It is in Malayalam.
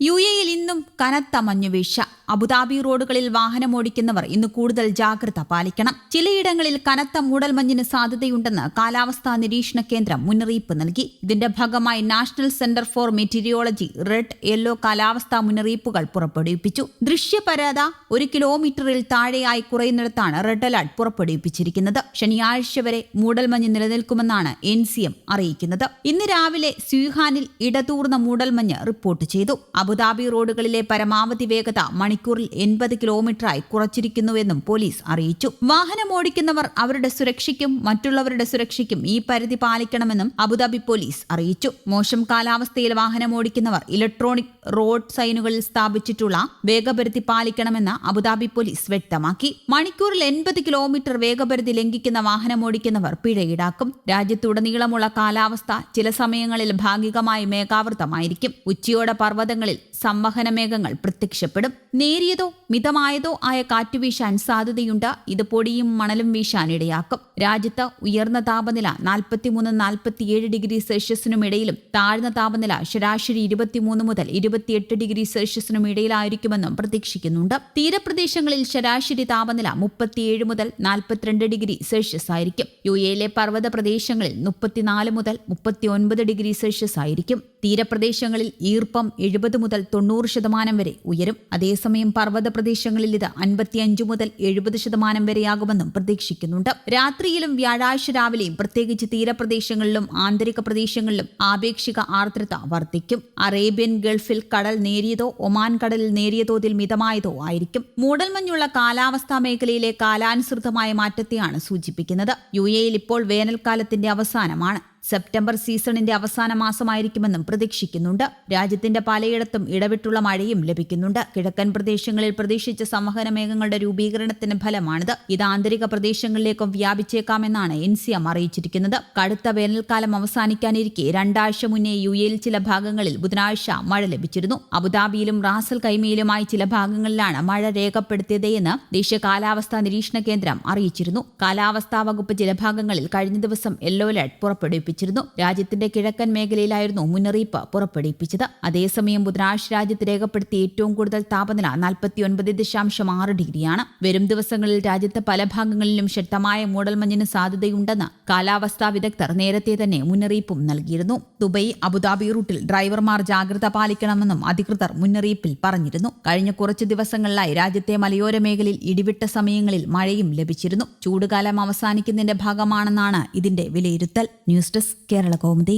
യു എയിൽ ഇന്നും കനത്ത മഞ്ഞുവീഴ്ച. അബുദാബി റോഡുകളിൽ വാഹനമോടിക്കുന്നവർ ഇന്ന് കൂടുതൽ ജാഗ്രത പാലിക്കണം. ചിലയിടങ്ങളിൽ കനത്ത മൂടൽമഞ്ഞിന് സാധ്യതയുണ്ടെന്ന് കാലാവസ്ഥാ നിരീക്ഷണ കേന്ദ്രം മുന്നറിയിപ്പ് നൽകി. ഇതിന്റെ ഭാഗമായി national centre for meteorology red yellow കാലാവസ്ഥാ മുന്നറിയിപ്പുകൾ പുറപ്പെടുവിപ്പിച്ചു. ദൃശ്യപരത ഒരു കിലോമീറ്ററിൽ താഴെയായി കുറയുന്നിടത്താണ് റെഡ് അലർട്ട് പുറപ്പെടുവിപ്പിച്ചിരിക്കുന്നത്. ശനിയാഴ്ച വരെ മൂടൽമഞ്ഞ് നിലനിൽക്കുമെന്നാണ് എൻ സി എം അറിയിക്കുന്നത്. ഇന്ന് രാവിലെ സ്യൂഹാനിൽ ഇടതൂർന്ന മൂടൽമഞ്ഞ് റിപ്പോർട്ട് ചെയ്തു. അബുദാബി റോഡുകളിലെ പരമാവധി വേഗത മണിക്കൂറിൽ എൺപത് കിലോമീറ്ററായി കുറച്ചിരിക്കുന്നുവെന്നും പോലീസ് അറിയിച്ചു. വാഹനം ഓടിക്കുന്നവർ അവരുടെ സുരക്ഷയ്ക്കും മറ്റുള്ളവരുടെ സുരക്ഷയ്ക്കും ഈ പരിധി പാലിക്കണമെന്നും അബുദാബി പോലീസ് അറിയിച്ചു. മോശം കാലാവസ്ഥയിൽ വാഹനം ഓടിക്കുന്നവർ ഇലക്ട്രോണിക് റോഡ് സൈനുകളിൽ സ്ഥാപിച്ചിട്ടുള്ള വേഗപരിധി പാലിക്കണമെന്ന് അബുദാബി പോലീസ് വ്യക്തമാക്കി. മണിക്കൂറിൽ എൺപത് കിലോമീറ്റർ വേഗപരിധി ലംഘിക്കുന്ന വാഹനമോടിക്കുന്നവർ പിഴ ഈടാക്കും. രാജ്യത്തുടനീളമുള്ള കാലാവസ്ഥ ചില സമയങ്ങളിൽ ഭാഗികമായി മേഘാവൃതമായിരിക്കും. ഉച്ചയോടെ പർവതങ്ങളിൽ സംവഹന മേഘങ്ങൾ പ്രത്യക്ഷപ്പെടും. നേരിയതോ മിതമായതോ ആയ കാറ്റ് വീശാൻ സാധ്യതയുണ്ട്. ഇത് പൊടിയും മണലും വീശാൻ ഇടയാക്കും. രാജ്യത്ത് ഉയർന്ന താപനില നാൽപ്പത്തിമൂന്ന് നാൽപ്പത്തിയേഴ് ഡിഗ്രി സെൽഷ്യസിനും ഇടയിലും താഴ്ന്ന താപനില ശരാശരി ഇരുപത്തിമൂന്ന് മുതൽ ഇരുപത്തിയെട്ട് ഡിഗ്രി സെൽഷ്യസിനും ഇടയിലായിരിക്കുമെന്നും പ്രതീക്ഷിക്കുന്നുണ്ട്. തീരപ്രദേശങ്ങളിൽ ശരാശരി താപനില മുപ്പത്തിയേഴ് മുതൽ നാൽപ്പത്തിരണ്ട് ഡിഗ്രി സെൽഷ്യസ് ആയിരിക്കും. യു എയിലെ പർവത പ്രദേശങ്ങളിൽ മുപ്പത്തിനാല് മുതൽ മുപ്പത്തിയൊൻപത് ഡിഗ്രി സെൽഷ്യസ് ആയിരിക്കും. തീരപ്രദേശങ്ങളിൽ ഈർപ്പം എഴുപത് മുതൽ തൊണ്ണൂറ് ശതമാനം വരെ ഉയരും. അതേസമയം പർവത പ്രദേശങ്ങളിൽ ഇത് അൻപത്തിയഞ്ച് മുതൽ എഴുപത് ശതമാനം വരെയാകുമെന്നും പ്രതീക്ഷിക്കുന്നുണ്ട്. രാത്രിയിലും വ്യാഴാഴ്ച രാവിലെയും പ്രത്യേകിച്ച് തീരപ്രദേശങ്ങളിലും ആന്തരിക പ്രദേശങ്ങളിലും ആപേക്ഷിക ആർദ്രത വർദ്ധിക്കും. അറേബ്യൻ ഗൾഫിൽ കടൽ നേരിയതോ ഒമാൻ കടലിൽ നേരിയ തോതിൽ മിതമായതോ ആയിരിക്കും. മൂടൽമഞ്ഞുള്ള കാലാവസ്ഥാ മേഖലയിലെ കാലാനുസൃതമായ മാറ്റത്തെയാണ് സൂചിപ്പിക്കുന്നത്. യു എയിൽ ഇപ്പോൾ വേനൽക്കാലത്തിന്റെ അവസാനമാണ്. സെപ്റ്റംബർ സീസണിന്റെ അവസാന മാസമായിരിക്കുമെന്നും പ്രതീക്ഷിക്കുന്നുണ്ട്. രാജ്യത്തിന്റെ പലയിടത്തും ഇടവിട്ടുള്ള മഴയും ലഭിക്കുന്നുണ്ട്. കിഴക്കൻ പ്രദേശങ്ങളിൽ പ്രതീക്ഷിച്ച സംവഹന മേഘങ്ങളുടെ രൂപീകരണത്തിന് ഫലമാണിത്. ഇത് ആന്തരിക പ്രദേശങ്ങളിലേക്കും വ്യാപിച്ചേക്കാമെന്നാണ് എൻ സി എം അറിയിച്ചിരിക്കുന്നത്. കടുത്ത വേനൽക്കാലം അവസാനിക്കാനിരിക്കെ രണ്ടാഴ്ച മുന്നേ യു എയിൽ ചില ഭാഗങ്ങളിൽ ബുധനാഴ്ച മഴ ലഭിച്ചിരുന്നു. അബുദാബിയിലും റാസൽ കൈമയിലുമായി ചില ഭാഗങ്ങളിലാണ് മഴ രേഖപ്പെടുത്തിയതെന്ന് ദേശീയ കാലാവസ്ഥാ നിരീക്ഷണ കേന്ദ്രം അറിയിച്ചിരുന്നു. കാലാവസ്ഥാ വകുപ്പ് ചില ഭാഗങ്ങളിൽ കഴിഞ്ഞ ദിവസം യെല്ലോ അലർട്ട് പുറപ്പെടുവിപ്പിച്ചു അറിയിച്ചിരുന്നു രാജ്യത്തിന്റെ കിഴക്കൻ മേഖലയിലായിരുന്നു മുന്നറിയിപ്പ് പുറപ്പെടുവിപ്പിച്ചത്. അതേസമയം ബുധനാഴ്ച രാജ്യത്ത് രേഖപ്പെടുത്തിയ ഏറ്റവും കൂടുതൽ താപനില നാൽപ്പത്തിയൊൻപത് ദശാംശം ആറ് ഡിഗ്രിയാണ്. വരും ദിവസങ്ങളിൽ രാജ്യത്തെ പല ഭാഗങ്ങളിലും ശക്തമായ മൂടൽമഞ്ഞിന് സാധ്യതയുണ്ടെന്ന് കാലാവസ്ഥാ വിദഗ്ധർ നേരത്തെ തന്നെ മുന്നറിയിപ്പും നൽകിയിരുന്നു. ദുബൈ അബുദാബി റൂട്ടിൽ ഡ്രൈവർമാർ ജാഗ്രത പാലിക്കണമെന്നും അധികൃതർ മുന്നറിയിപ്പിൽ പറഞ്ഞിരുന്നു. കഴിഞ്ഞ കുറച്ച് ദിവസങ്ങളിലായി രാജ്യത്തെ മലയോര മേഖലയിൽ ഇടിവിട്ട സമയങ്ങളിൽ മഴയും ലഭിച്ചിരുന്നു. ചൂടുകാലം അവസാനിക്കുന്നതിന്റെ ഭാഗമാണെന്നാണ് ഇതിന്റെ വിലയിരുത്തൽ. News desk Kerala Kaumudi